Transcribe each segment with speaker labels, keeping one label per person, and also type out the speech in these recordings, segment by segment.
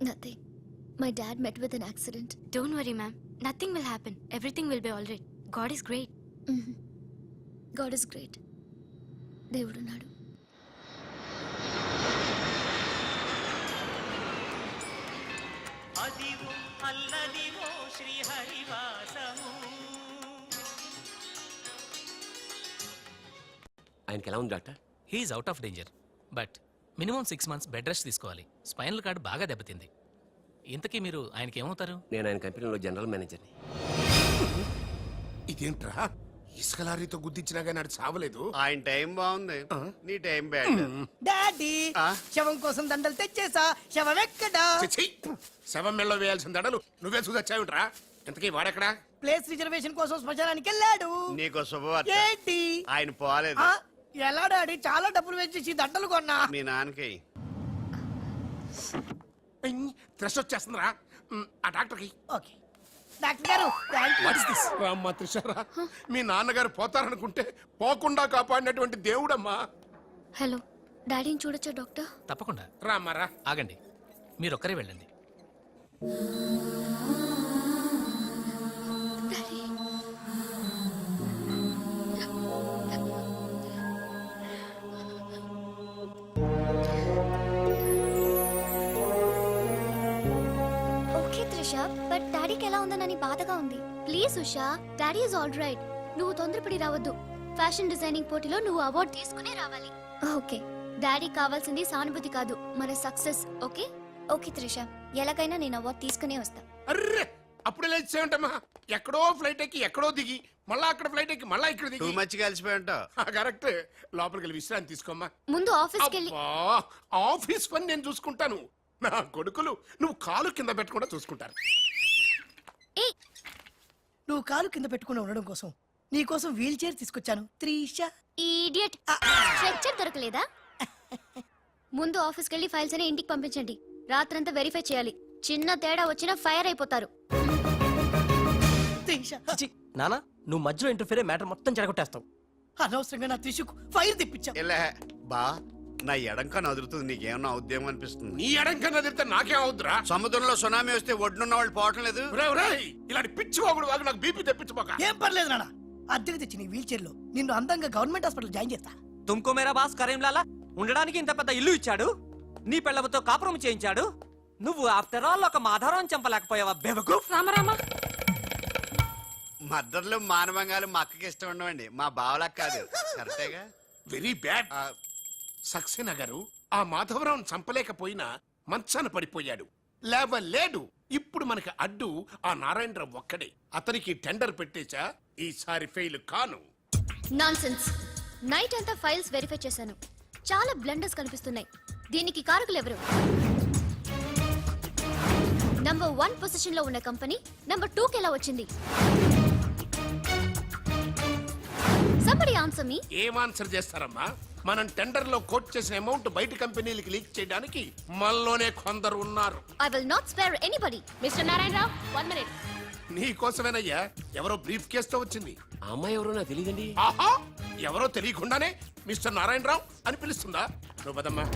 Speaker 1: Nothing. My dad met with an accident.
Speaker 2: Don't worry, ma'am. Nothing will happen. Everything will be all right. God is great.
Speaker 1: God is great దేవుడున్నాడు
Speaker 3: అల్లదివో శ్రీహరివాసము
Speaker 4: ఆయనకి ఎలా ఉంది doctor?
Speaker 5: He's out of danger. But minimum six months bed rest తీసుకోవాలి. Spinal cord బాగా దెబ్బతింది. ఇంతకీ మీరు ఆయనకి ఏమవుతారు?
Speaker 4: నేను ఆయన కంపెనీలో జనరల్ మేనేజర్ని.
Speaker 6: ఇదేంట్రా? ఇసుక లారీతో గుద్దించినా కానీ నాడు సావలేదు
Speaker 7: ఆయన టైం బాగుంది. నీ టైం బ్యాడ్.
Speaker 8: డాడీ
Speaker 7: ఆ?
Speaker 8: శవం కోసం దండలు తెచ్చేసా. శవం ఎక్కడా?
Speaker 6: శవం మెళ్ళలో వేయాల్సిన దడలు నువ్వే చూసొచ్చావుట్రా ఇంతకీ వాడెక్కడా?
Speaker 8: ప్లేస్ రిజర్వేషన్ కోసం శ్మశానానికి వెళ్ళాడు.
Speaker 7: నీకు శుభవార్త.
Speaker 8: ఏంటి?
Speaker 7: ఆయన పోలేదు.
Speaker 8: ఆ? ఎలా డాడీ? చాలా డబ్బులు వేసేసి దండలు కొన్నా.
Speaker 7: మీ నాన్నకి.
Speaker 6: త్రెస్ వచ్చేస్తుందిరా. ఉమ్, ఆ డాక్టర్కి.
Speaker 8: ఓకే. డాక్టర్ గారు
Speaker 6: త్రిషారా మీ నాన్నగారు పోతారనుకుంటే పోకుండా కాపాడినటువంటి దేవుడమ్మా.
Speaker 1: హలో డాడీని చూడొచ్చా డాక్టర్?
Speaker 5: తప్పకుండా.
Speaker 6: రామ్మారా
Speaker 5: ఆగండి మీరు ఒక్కరే వెళ్ళండి.
Speaker 1: ఎలా ఉందనని బాధగా ఉంది. Please Usha daddy is all right. నువ్వు తొందరపడి రావద్దు. ఫ్యాషన్ డిజైనింగ్ పోటీలో నువ్వు అవార్డు తీసుకునే రావాలి. ఓకే. డాడీ కావాల్సింది సానుభూతి కాదు మన సక్సెస్ ఓకే? ఓకే త్రిష ఎలాగైనా నేను అవార్డు తీసుకునే వస్తా.
Speaker 6: అర్రే! అప్పుడే లేచేమంటమ్మా ఎక్కడో ఫ్లైట్ ఎక్కి ఎక్కడో దిగి మళ్ళా అక్కడ ఫ్లైట్ ఎక్కి మళ్ళా ఇక్కడ
Speaker 7: టూ
Speaker 6: దిగి
Speaker 7: మచ్ కలిసిపోయి ఉంటావు.
Speaker 6: కరెక్ట్. లోపలికి వెళ్ళి విశ్రాంతి తీసుకోమ్మా.
Speaker 1: ముందు ఆఫీస్కి వెళ్ళి
Speaker 6: అబ్బా, ఆఫీస్ పని నేను చూసుకుంటాను. నా కొడుకులు నువ్వు కాలు కింద పెట్టకుండా చూసుకుంటారు.
Speaker 8: నువ్వు కాలు కింద పెట్టుకుని ఉండడం కోసం నీ కోసం వీల్ చైర్ తీసుకొచ్చాను. త్రిష.
Speaker 1: ఈడియట్ స్ట్రెచ్చర్ దొరకలేదా? ముందు ఆఫీస్కి వెళ్ళి ఫైల్స్ అని ఇంటికి పంపించండి. రాత్రంతా వెరిఫై చేయాలి. చిన్న తేడా వచ్చినా ఫైర్ అయిపోతారు.
Speaker 8: త్రిష.
Speaker 9: నానా నువ్వు మధ్యలో ఇంటర్ఫీరే మ్యాటర్ మొత్తం చెడగొట్టేస్తావు.
Speaker 8: అనవసరంగా నా త్రిషకు ఫైర్ తెప్పించావు.
Speaker 7: ఇలా బా. నా ఎడంక నదురుతుంది నీకేమన్నా ఉద్యమం అనిపిస్తుంది.
Speaker 6: నీ ఎడం కన్నా తిరిగితే నాకేం అవుద్దురా?
Speaker 7: సముద్రంలో సునామీ వస్తే ఒడ్డున్న వాళ్ళు పోవటం లేదు.
Speaker 6: ఒరేయ్, ఒరేయ్, ఇలాంటి పిచ్చి వాగుడు వాగు నాకు బీపీ తెప్పించుకోక.
Speaker 8: ఏం పర్లేదు నాన్న. అద్దెకి తెచ్చి నీ వీల్ చైర్లో నిన్ను అందంగా గవర్నమెంట్ హాస్పిటల్ జాయిన్ చేస్తా.
Speaker 9: తుమ్కో మేరా బాస్ కరీంలాలా? ఉండడానికి ఇంత పెద్ద ఇల్లు ఇచ్చాడు? నీ పెళ్ళవతో కాపురం చేయించాడు? నువ్వు ఆఫ్టర్ ఆల్ ఒక మాధారం చంపలేకపోయావా బెవకు
Speaker 7: మద్దతులు మానవంగాలు మా అక్కకి ఇష్టం ఉండవండి. మా బావలకు కాదు. కరెక్టేగా?
Speaker 6: వెరీ బ్యాడ్
Speaker 7: ఆ,
Speaker 6: సక్సేనా గారు ఆ మాధవరావును చంపలేకపోయినా మంచాన పడిపోయాడు. లేవలేడు. ఇప్పుడు మనకి అడ్డు ఆ నారాయణరావు ఒక్కడే. అతనికి టెండర్ పెట్టేశా ఈసారి ఫెయిల్ కాను.
Speaker 1: నాన్సెన్స్. నైట్ అంతా ఫైల్స్ వెరిఫై చేశాను. చాలా బ్లండర్స్ కనిపిస్తున్నాయి. దీనికి కారకులు ఎవరు? నంబర్ వన్ పొజిషన్లో ఉన్న కంపెనీ నంబర్ టూకి ఎలా వచ్చింది? సంబడి ఆన్సర్ మీ
Speaker 6: ఏం ఆన్సర్ చేస్తారమ్మా? మనం టెండర్లో కోట్ చేసిన అమౌంట్ బయట కంపెనీలకి లీక్ చేయడానికి మనలోనే కొందరు ఉన్నారు.
Speaker 1: I will not spare anybody mister Narayana Rao one minute
Speaker 6: నీ కోసమేనయ్యా ఎవరో బ్రీఫ్ కేసుతో వచ్చింది.
Speaker 4: ఆ అమ్మాయి ఎవరో నాకు తెలియదండి.
Speaker 6: ఆహా ఎవరో తెలియకుండానే మిస్టర్ నారాయణరావు అని పిలుస్తుందా? నువ్వు పదమ్మా.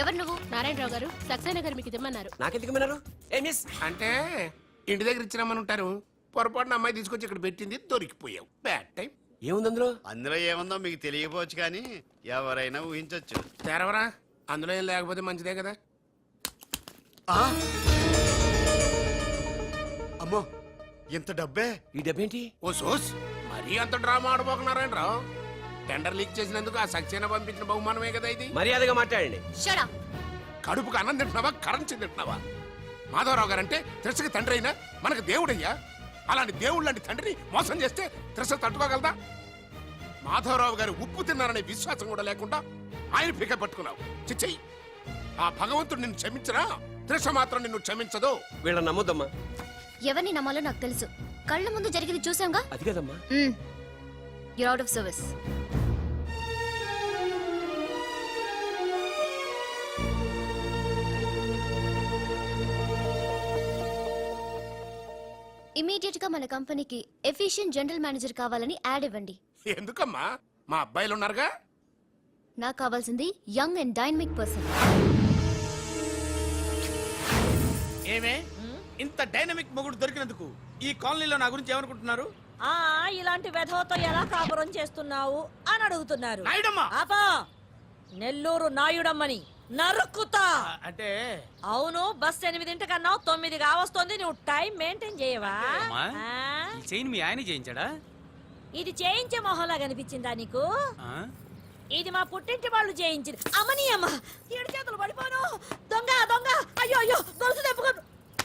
Speaker 1: ఎవరు నువ్వు?
Speaker 2: నారాయణరావు గారు సక్సేనా గారు మీకు ఇమ్మన్నారు
Speaker 4: నాకెందుకు విన్నారు ఏ మిస్
Speaker 6: అంటే ఇంటి దగ్గర ఇచ్చినామని ఉంటారు. పొరపాటున అమ్మాయి తీసుకొచ్చి ఇక్కడ పెట్టింది దొరికిపోయావు. బ్యాడ్ టైం
Speaker 4: ఏముంది అందులో?
Speaker 7: అందులో ఏముందో మీకు తెలియకపోవచ్చు కానీ ఎవరైనా ఊహించొచ్చు.
Speaker 6: తెరవరా? అందులో ఏం లేకపోతే మంచిదే కదా.
Speaker 7: అమ్మో ఇంత డబ్బే?
Speaker 4: ఈ డబ్బేంటి?
Speaker 6: ఓ సోస్ మరీ అంత డ్రామా ఆడబోకున్నారాయణరావు టెండర్ లీక్ చేసినందుకు ఆ సక్సేనా పంపించిన బహుమానమే కదా ఇది.
Speaker 4: మర్యాదగా మాట్లాడండి.
Speaker 1: షడా
Speaker 6: కడుపుకు అన్నం తింటున్నావా? కరెన్సీ తింటున్నావా మాధవరావు గారంటే త్రిసకి తండ్రి అయినా మనకు దేవుడయ్యా? అలాంటి దేవుడు లాంటి తండ్రిని మోసం చేస్తే త్రిస తట్టుకోగలదా? మాధవరావు గారు ఉప్పు తిన్నారనే విశ్వాసం కూడా లేకుండా ఆయన పిక పట్టుకున్నావు. చిచ్చయ్యి ఆ భగవంతుడు నిన్ను క్షమించరా? త్రిష మాత్రం నిన్ను క్షమించదు.
Speaker 4: వీళ్ళని నమ్మొద్దమ్మా.
Speaker 1: ఎవరిని నమ్మాలో నాకు తెలుసు. కళ్ళ ముందు జరిగింది చూసాంగా?
Speaker 4: అది కదమ్మా.
Speaker 1: మ్మ్. యూర్ అవుట్ ఆఫ్ సర్వీస్ ఇమీడియట్గా మన కంపెనీకి ఎఫిషియెంట్ జనరల్ మేనేజర్ కావాలని యాడ్ ఇవ్వండి.
Speaker 6: ఎందుకమ్మా? మా అబ్బాయిలు ఉన్నారుగా
Speaker 1: నాకు కావాల్సింది యంగ్ అండ్ డైనమిక్ పర్సన్.
Speaker 10: ఏమే? ఇంత డైనమిక్ మొగుడు దొరికినందుకు ఈ కాలనీలో నా గురించి ఏమనుకుంటున్నారు?
Speaker 11: ఆ ఇలాంటి వెధవతో ఎలా కాపురం చేస్తున్నావు అని అడుగుతున్నారు.
Speaker 10: నాయుడమ్మా!
Speaker 11: ఆపా నెల్లూరు నాయుడమ్మని. నరుక్కుతా.
Speaker 10: అంటే?
Speaker 11: అవును బస్ ఎనిమిదింటికన్నావు తొమ్మిది కావస్తుంది నువ్వు టైం మెయింటైన్ చేయవా?
Speaker 9: అమ్మా,
Speaker 11: ఆ?
Speaker 9: ఈ చైన్ మీ ఆయన చేయించాడా?
Speaker 11: ఇది చేయించే మొహంలా కనిపించిందా నీకు?
Speaker 9: ఆ?
Speaker 11: ఇది మా పుట్టింటి వాళ్ళు చేయించింది. అమ్మని అమ్మ ఏడు చేతులు పడిపోను. దొంగ దొంగ. అయ్యో అయ్యో గొలుసు తెప్పుకోను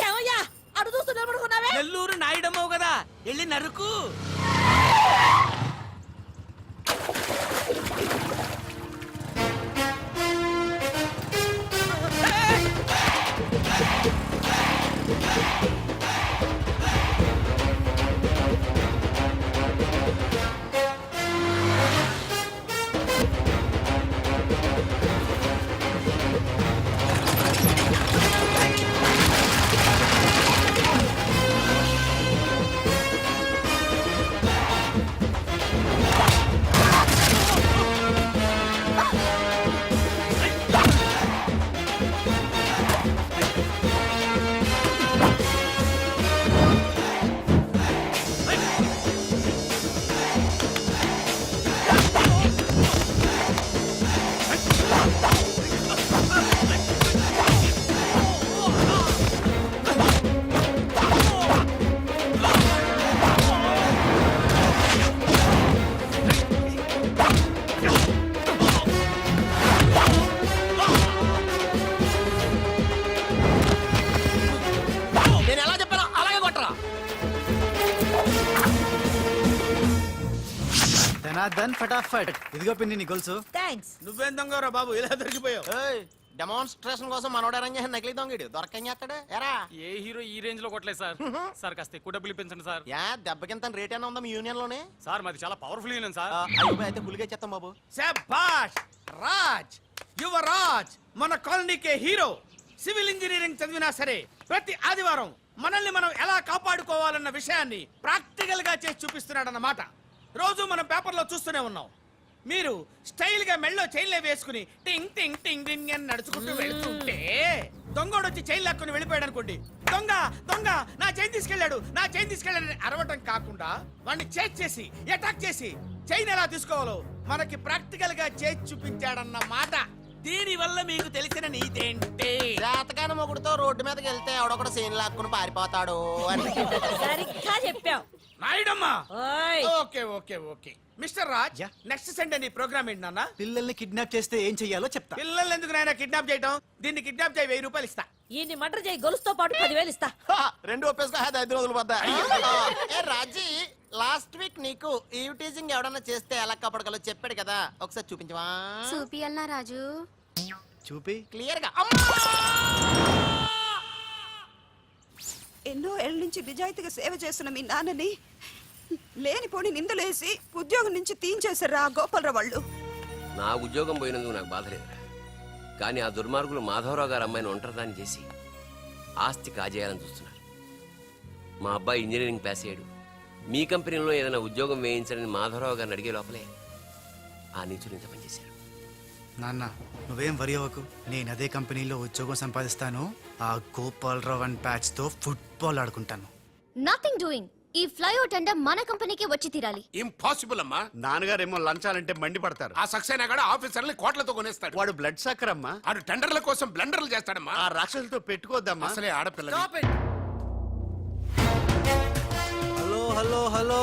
Speaker 11: ఏమయ్యా అడు చూస్తూ నిలబడుకున్నావే?
Speaker 10: నెల్లూరు నాయుడమ్మవు కదా వెళ్ళి నరుకు.
Speaker 12: ధనాధన్ ఫటాఫట్. ఇదిగో పిండి నీ గొలుసు.
Speaker 11: థ్యాంక్స్
Speaker 10: నువ్వేం దొంగరా బాబు? ఇలా దొరికిపోయావు.
Speaker 4: డెమాన్స్ట్రేషన్ కోసం మనోడు అరేంజ్ చేసిన నకిలీ దొంగడు. దొరకని చేస్తాడు. ఎరా.
Speaker 9: ఏ హీరో ఈ రేంజ్లో కొట్టలేదు సార్. సార్ కాస్త ఎక్కువ డబ్బులు ఇప్పించండి సార్.
Speaker 4: యా దెబ్బకింత రేట్ అయినా ఉందా మీ యూనియన్లోనే?
Speaker 9: సార్ మాది చాలా పవర్ఫుల్ యూనియన్ సార్.
Speaker 4: అయ్యో అయితే గులిగా చేస్తాం బాబు.
Speaker 10: శభాష్ రాజ్ యువరాజ్ మన కాలనీకే హీరో. సివిల్ ఇంజనీరింగ్ చదివినా సరే ప్రతి ఆదివారం మనల్ని మనం ఎలా కాపాడుకోవాలన్న విషయాన్ని ప్రాక్టికల్గా చేసి చూపిస్తున్నాడన్నమాట. రోజు మనం పేపర్లో చూస్తూనే ఉన్నాం. మీరు స్టైల్గా మెళ్ళో చైన్లే వేసుకుని టింగ్ టింగ్ టింగ్ టింగ్ అని నడుచుకుంటూ వెళ్తుంటే దొంగోడు వచ్చి చైన్ లాక్కుని వెళ్ళిపోయాడు అనుకోండి. దొంగ దొంగ నా చైన్ తీసుకెళ్ళాడు నా చైన్ తీసుకెళ్ళాడని అరవటం కాకుండా వాడిని చేజ్ చేసి అటాక్ చేసి చైన్ ఎలా తీసుకోవాలో మనకి ప్రాక్టికల్గా చేసి చూపించాడన్న మాట. దీని వల్ల మీకు తెలిసిన నీతేంటి
Speaker 4: జాతకాన మొగుడుతో రోడ్డు మీదకి వెళ్తే ఎవడొకడు సీన్ లాక్కుని పారిపోతాడు అని.
Speaker 11: సరిగ్గా చెప్పావు. ఓయ్.
Speaker 10: Okay okay okay. Mister Raj. Next Sunday నీ ప్రోగ్రామ్ ఏంటి నాన్న?
Speaker 12: పిల్లల్ని కిడ్నాప్ చేస్తే ఏం చెయ్యాలో చెప్తా.
Speaker 10: పిల్లల్ని ఎందుకు నాయన కిడ్నాప్ చేయటం? దీన్ని కిడ్నాప్ చేయి వెయ్యి రూపాయలు ఇస్తా.
Speaker 11: ఈయన్ని మటర్ చేయి గొలుసుతో పాటు పదివేలు ఇస్తా.
Speaker 4: రెండు ఒప్పేసుకో ఐదు రోజులు పోద్దా ఏ రాజీ లాస్ట్ వీక్ నీకు ఈ టీజింగ్ ఎవడన్నా చేస్తే ఎలా కాపాడగలో చెప్పాడు కదా. ఒకసారి చూపించవా
Speaker 1: చూపియల్నా రాజు?
Speaker 12: చూపి.
Speaker 4: క్లియర్గా
Speaker 11: ఎన్నో ఏళ్ళ నుంచి నిజాయితీగా సేవ చేస్తున్న మీ నాన్నని లేనిపోని నిందలేసి ఉద్యోగం నుంచి తీయించేశారు ఆ గోపాలరావు వాళ్ళు?
Speaker 4: నా ఉద్యోగం పోయినందుకు నాకు బాధ లేదురా. కానీ ఆ దుర్మార్గులు మాధవరావు గారు అమ్మాయిని ఒంటరిదాన్ని చేసి ఆస్తి కాజేయాలని చూస్తున్నారు. మా అబ్బాయి ఇంజనీరింగ్ పాస్ అయ్యాడు. మీ కంపెనీలో ఏదైనా ఉద్యోగం వేయించాలని మాధవరావు గారిని అడిగే లోపలే ఆ నీచులు ఇంత పనిచేశారు
Speaker 12: నాన్న నువ్వేం వరి అవ్వకు. నేను అదే కంపెనీలో ఉద్యోగం సంపాదిస్తాను. ఆ గోపాలరావు అండ్ ప్యాచ్తో ఫుట్బాల్ ఆడుకుంటాను.
Speaker 1: నథింగ్ డూయింగ్ ఈ ఫ్లైఓవర్ టెండర్ మన కంపెనీకి వచ్చి తీరాలి.
Speaker 6: ఇంపాసిబుల్ అమ్మా.
Speaker 7: నాన్నగారేమో లంచాలంటే మండిపడతారు.
Speaker 6: ఆ సక్సేనా కూడా ఆఫీసర్ని కోట్లతో కొనేస్తాడు.
Speaker 7: వాడు బ్లడ్ సక్కర్ అమ్మా.
Speaker 6: ఆడు టెండర్ల కోసం బ్లండర్లు చేస్తాడమ్మా.
Speaker 7: ఆ రాక్షసులతో పెట్టుకోద్దమ్మా
Speaker 6: అసలే ఆడపిల్ల
Speaker 12: hello hello hello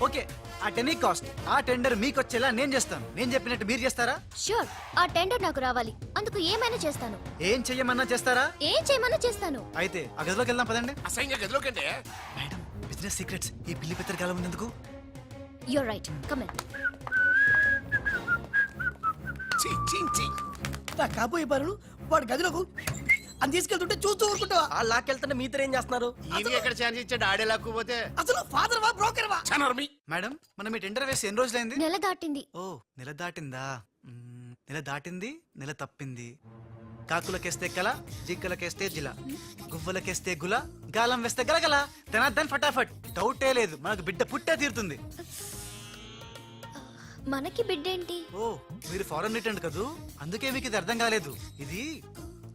Speaker 12: ఓకే ఆ టెనీ కాస్ట్ ఆ టెండర్ మీకు వచ్చేలా నేను చేస్తాను. నేను చెప్పినట్టు మీరు చేస్తారా?
Speaker 1: షూర్ ఆ టెండర్ నాకు రావాలి. అందుకు ఏమైనా చేస్తాను.
Speaker 12: ఏం చెయ్యమన్నా చేస్తారా?
Speaker 1: ఏం చేయమన్నా చేస్తాను.
Speaker 12: అయితే ఆ గదిలోకి వెళ్దాం పదండి.
Speaker 6: అసహ్యంగా గదిలోకంటే
Speaker 12: మేడం బిజినెస్ సీక్రెట్స్ ఈ పిల్లి పెద్దరు కాలం ఉన్నందుకు?
Speaker 1: యూర్ రైట్ కమెన్
Speaker 6: చీ, చీ, చీ.
Speaker 8: నా కాబోయే పనులు వాడు గదిలోకి అని తీసుకెళ్తుంటే చూస్తూ ఊరుకుంటావా?
Speaker 10: ఆ లాక్కెళ్తుంటే మీతో ఏం చేస్తున్నారు?
Speaker 7: ఈయన ఎక్కడ ఛాన్స్ ఇచ్చాడు? ఆడే లాక్కుపోతే
Speaker 8: అసలు ఫాదర్ వా బ్రోకర్ వా
Speaker 6: చనర్మి.
Speaker 12: మేడం మనం ఈ టెండర్ వేసి ఎన్ని రోజులైంది?
Speaker 1: నెల దాటింది.
Speaker 12: ఓ నెల దాటిందా? మ్మ్, నెల దాటింది నెల తప్పింది. కాకులకేస్తే కల జింకలకేస్తే జిల. గువ్వలకేస్తే గుల గాలం వేస్తే గలగల. ధనార్దన్ ఫటాఫట్. డౌటే లేదు. మనకు బిడ్డ పుట్టే తీరుతుంది.
Speaker 1: మనకి బిడ్డేంటి?
Speaker 12: ఓ మీరు ఫారెన్ రిటర్న్ కదూ? అందుకే మీకు ఇది అర్థం కాలేదు. ఇది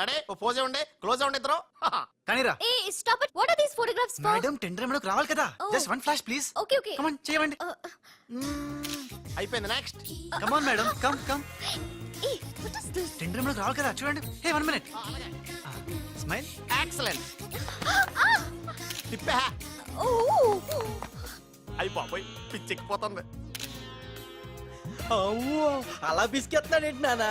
Speaker 10: రెడీ ఓ పోజే ఉండే క్లోజ్ ఉండే ఇద్దరు.
Speaker 12: కానీరా.
Speaker 1: ఏ stop it what are these photographs for
Speaker 12: madam tender మనకు రావాలి కదా.
Speaker 1: Oh.
Speaker 12: Just one flash please
Speaker 1: okay okay
Speaker 12: come on చేయండి.
Speaker 10: అయిపోయింది next
Speaker 12: come on madam come come
Speaker 1: A what is this
Speaker 12: tender మనకు రావాలి కదా. చూడండి. Hey one minute smile
Speaker 10: excellent తిప్పా.
Speaker 1: ఓ
Speaker 10: అయి బాబోయ్ పిచ్చెక్కిపోతుంది అమ్మో అలా బిస్కెత్తున్నాడేంటి నానా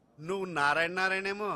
Speaker 7: నువ్వు నారాయణ నారాయణేమో?